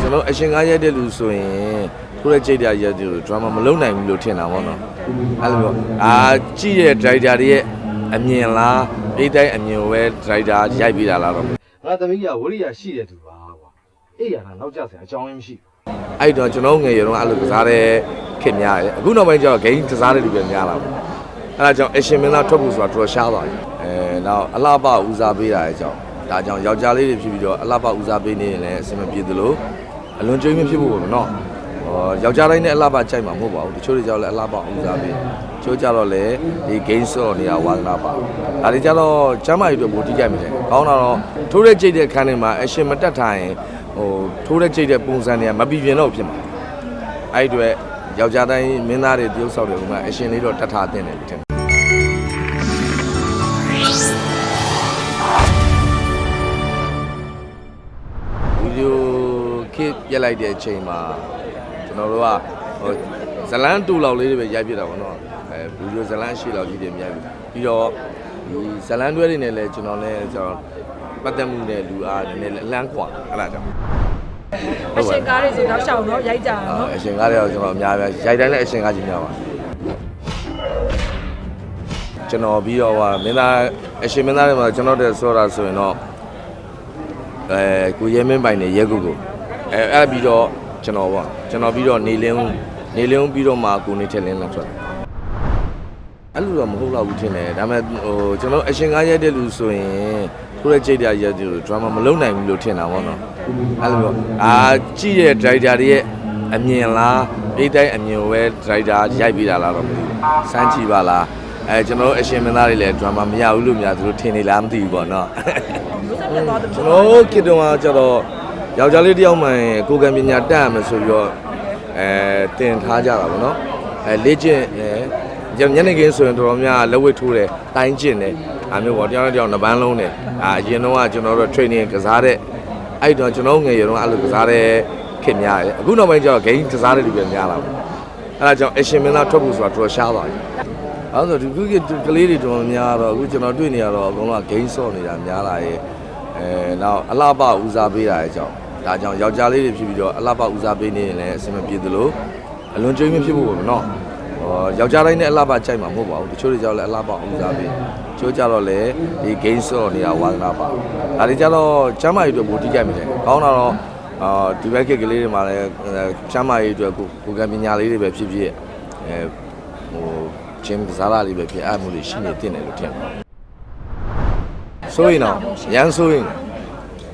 ကျွန်တော်အရှင်ကားရိုက်တဲ့လူဆိုရင်ကိုယ့်ရဲ့ကြိတ်တရားရိုက်တဲ့လူဒရမာမလုပ်နိုင်ဘူးလို့ထင်တာပေါ့နော်အဲ့လိုမျိုးအာကြည့်တဲ့ဒရိုက်တာတွေရဲ့အမြင်လားအိတ်တိုင်းအမြင်ကိုပဲဒရိုက်တာရိုက်ပြီးတာလားတော့ငါသမီးကဝရိယရှိတဲ့သူပါကွာအေးရတာနောက်ကျစရာအကြောင်းရင်းမရှိအဲ့တော့ကျွန်တော်ငယ်ရတော့အဲ့လိုကစားတဲ့ခင်များတယ်အခုနောက်ပိုင်းကျတော့ဂိမ်းကစားတဲ့လူပဲများလာပါအဲ့ဒါကြောင့်အရှင်မင်းသားထွက်ဖို့ဆိုတာတော်တော်ရှားသွားပြီအဲနောက်အလှပဦးစားပေးတာရဲ့အကြောင်း ဒါကြောင့်ယောက်ျားလေးတွေဖြစ်ပြီးတော့အလှပဦးစားပေးနေရင်လည်းအဆင်မပြေသလိုအလွန်ကျွေးမဖြစ်ဖို့ပေါ့နော်ဟောယောက်ျားတိုင်းနဲ့အလှပကြိုက်မှာမဟုတ်ပါဘူးတချို့တွေကြောင့်လည်းအလှပဦးစားပေးတချို့ကြတော့လည်းဒီ game ဆော့နေတာဝါသနာပါဒါတွေကြတော့ကျမ်းမာရေးအတွက်ပိုတိကျမယ်ကောင်းတာတော့ထိုးတဲ့ကြိတ်တဲ့ခန်းထဲမှာအရှင်မတက်ထားရင်ဟိုထိုးတဲ့ကြိတ်တဲ့ပုံစံတွေကမပြီးပြင်းတော့ဖြစ်မှာအဲ့ဒီအတွက်ယောက်ျားတိုင်းမင်းသားတွေတရုပ်ဆောက်တယ်ဥမာအရှင်လေးတော့တတ်ထားတဲ့တယ်လို့ထင် စ်ပြက်လိုက်တဲ့အချိန်မှာကျွန်တော်တို့ကဟိုဇလန်းတူလောက်လေးတွေပဲရိုက်ပြတာပေါ့နော်အဲဗီဒီယိုဇလန်းရှိလောက်ကြီးတွေမြိုက်ပြီးတော့ဒီဇလန်းတွဲတွေနဲ့လည်းကျွန်တော်လည်းကျွန်တော်ပတ်သက်မှုနဲ့လူအားနည်းနည်းလမ်းကွာအဲ့ဒါကြောင့်အရှင်ကားတွေဆိုတော့ရှောင်းတော့ရိုက်ကြတာနော်အရှင်ကားတွေတော့ကျွန်တော်အများကြီးရိုက်တိုင်းလည်းအရှင်ကားကြီးများပါကျွန်တော်ပြီးတော့ဟာမင်းသားအရှင်မင်းသားတွေမှာကျွန်တော်တဲ့ဆိုတာဆိုရင်တော့အဲကိုရဲမင်းပိုင်နေရဲကုကို အဲအဲ့ပြီးတော့ကျွန်တော်ပေါ့ကျွန်တော်ပြီးတော့နေလင်းနေလင်းပြီးတော့မှကိုနေထက်လင်းလာထွက်အဲ့လိုတော့မဟုတ်တော့ဘူးထင်တယ်ဒါပေမဲ့ဟိုကျွန်တော်အရှင်ကားရိုက်တဲ့လူဆိုရင်ကိုယ့်ရဲ့ကြိတ်တရားရိုက်တဲ့လူဒရမာမလုပ်နိုင်ဘူးလို့ထင်တာပေါ့နော်အဲ့လိုမျိုးအာကြည့်တဲ့ဒရိုက်တာတွေရဲ့အမြင်လားအိတ်တိုင်းအမြင်ကိုပဲဒရိုက်တာရိုက်ပြီးတာလားတော့မသိဘူးစမ်းကြည့်ပါလားအဲကျွန်တော်အရှင်မင်းသားတွေလည်းဒရမာမရဘူးလို့များသူတို့ထင်နေလားမသိဘူးပေါ့နော်လူဆက်ပြတ်သွားတယ်ကျွန်တော်ခေတ္တကကျတော့ ယောက်ျားလေးတစ်ယောက်မှန်ကိုယ်ကံပညာတက်ရမယ်ဆိုပြီးတော့အဲတင်ထားကြတာပေါ့နော်အဲလေ့ကျင့်အဲညနေခင်းဆိုရင်တော်တော်များလက်ဝတ်ထိုးတယ်တိုင်းကျင့်တယ်အားမျိုးပေါ့တယောက်နဲ့တယောက်နှစ်ပန်းလုံးတယ်အာအရင်တော့ကကျွန်တော်တို့ training ကစားတဲ့အဲ့တော့ကျွန်တော်ငယ်ရတော့အဲ့လိုကစားတဲ့ခင်များတယ်အခုနောက်ပိုင်းကျတော့ game ကစားတဲ့လူပဲများလာပါအဲ့ဒါကြောင့်အရှင်မင်းသားထွက်ဖို့ဆိုတာတော်တော်ရှားသွားပြီအဲ့တော့ဒီခုကလေးတွေတော်တော်များတော့အခုကျွန်တော်တွေ့နေရတော့အကုန်လုံးက game ဆော့နေတာများလာရဲ့အဲနောက်အလှပဦးစားပေးတာရဲ့အကြောင်း ဒါကြောင့်ယောက်ျားလေးတွေဖြစ်ပြီးတော့အလှပဦးစားပေးနေရင်လည်းအဆင်မပြေသလိုအလွန်ကျွေးမဖြစ်ဖို့ပေါ့နော်ဟောယောက်ျားတိုင်းနဲ့အလှပကြိုက်မှာမဟုတ်ပါဘူးတချို့တွေကြောင့်လည်းအလှပဦးစားပေးတချို့ကြတော့လည်းဒီ game ဆော့နေတာဝါသနာပါဒါတွေကြတော့ကျမ်းမာရေးအတွက်ပိုတိကျမယ်ကောင်းတာတော့အာဒီဘက်ကကလေးတွေမှာလည်းကျမ်းမာရေးအတွက်ကိုကိုယ်ကံပညာလေးတွေပဲဖြစ်ဖြစ်အဲဟိုဂျင်းကစားရလေးပဲဖြစ်အဲ့မှုလေးရှိနေတင်တယ်လို့ထင်ပါတယ်ဆိုရင်တော့ရန်ဆိုရင်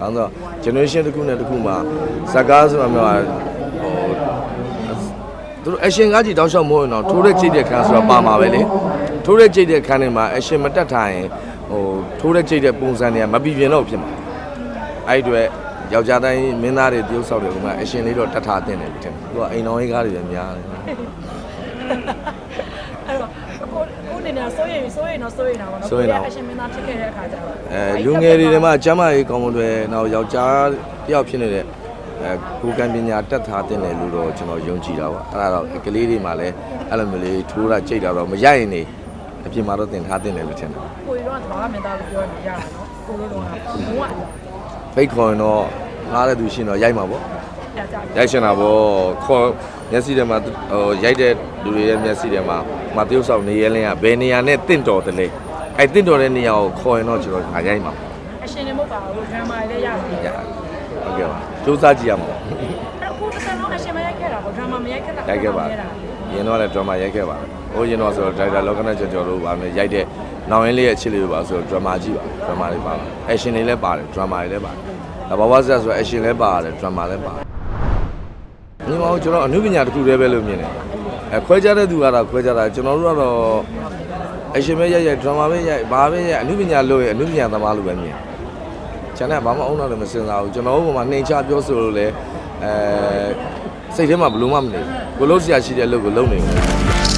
ဘာလို့လဲ generation တစ်ခုနဲ့တစ်ခုမှာဇက်ကားဆိုတာမျိုးဟာဟိုသူတို့ action ကားကြီးတောက်လျှောက်မဟုတ်ရင်တော့ထိုးတဲ့ကြိတ်တဲ့ခန်းဆိုတာပါမှာပဲလေထိုးတဲ့ကြိတ်တဲ့ခန်းတွေမှာ action မတက်ထားရင်ဟိုထိုးတဲ့ကြိတ်တဲ့ပုံစံတွေကမပြီးပြင်းတော့ဖြစ်မှာအဲ့ဒီအတွက်ယောက်ျားတိုင်းမင်းသားတွေတရုပ်ဆောက်တယ်ဥမာ action လေးတော့တက်ထားတင်တယ်လို့ထင်တယ်သူကအိမ်တော်ရေးကားတွေလည်းများတယ်အဲ့တော့ ကိုကိုနေနေစိုးရင်စိုးရင်တော့စိုးရင်တော့ဗောနော်အရှင်မင်းသားဖြစ်ခဲ့တဲ့အခါကျတော့အဲလူငယ်တွေထဲမှာကျမ်းမာရေးကောင်းမွန်တွေနောက်ယောက်ျားတယောက်ဖြစ်နေတဲ့အဲကိုယ်ကံပညာတက်ထားတဲ့လို့တော့ကျွန်တော်ယုံကြည်တာပါအဲ့ဒါတော့ကလေးတွေမှာလည်းအဲ့လိုမျိုးလေးထိုးတာကြိတ်တာတော့မရရင်နေအပြင်မှာတော့တင်ထားတဲ့တယ်လို့ထင်တယ်ကိုရီတော့ဘာမှမင်းသားလို့ပြောနေကြတာနော်ကိုလိုတော့ဘုံကဖိတ်ခေါ်ရင်တော့ငားတဲ့သူရှင်တော့ရိုက်မှာပေါ့ကြာကြာ ရိုက်ရှင်တာပေါ့ခေါ်မျက်စိထဲမှာဟိုရိုက်တဲ့လူတွေရဲ့မျက်စိထဲမှာမတရုပ်ဆောင်နေရဲလင်းကဘယ်နေရာနဲ့တင့်တော်တယ်လဲအဲ့တင့်တော်တဲ့နေရာကိုခေါ်ရင်တော့ကျွန်တော်ငါရိုက်မှာအရှင်လည်းမဟုတ်ပါဘူးဒရမာလည်းရတယ်ရဟုတ်ကဲ့ပါစူးစမ်းကြည့်ရမှာပေါ့အဲ့ကိုတစ်ဆန်းတော့အရှင်မရိုက်ခဲ့တာဗောဒရမာမရိုက်ခဲ့တာရိုက်ခဲ့ပါရင်တော့လည်း drama ရိုက်ခဲ့ပါဟိုရင်တော့ဆိုတော့ director လောကနဲ့ကျော်ကျော်တို့ပါမယ်ရိုက်တဲ့နောင်ရင်းလေးရဲ့အချစ်လေးတွေပါဆိုတော့ drama ကြီးပါ drama တွေပါပါ action တွေလည်းပါတယ် drama တွေလည်းပါတယ်ဒါဘာဝဆက်ဆိုတော့ action လည်းပါတယ် drama လည်းပါတယ် ညီမတို့ကျွန်တော်အနုပညာတစ်ခုတည်းပဲလို့မြင်တယ်အဲခွဲခြားတဲ့သူကတော့ခွဲခြားတာကျွန်တော်တို့ကတော့ action ပဲရိုက်ရိုက် drama ပဲရိုက်ဘာပဲရိုက်အနုပညာလို့ရအနုပညာသမားလို့ပဲမြင်ကျန်တဲ့ဘာမှအုံတော့လည်းမစင်စားဘူးကျွန်တော်တို့ကမှနှိမ်ချပြောဆိုလို့လည်းအဲစိတ်ထဲမှာဘလို့မှမနေဘူးကိုလုံးဆရာရှိတဲ့အလုပ်ကိုလုပ်နေတယ်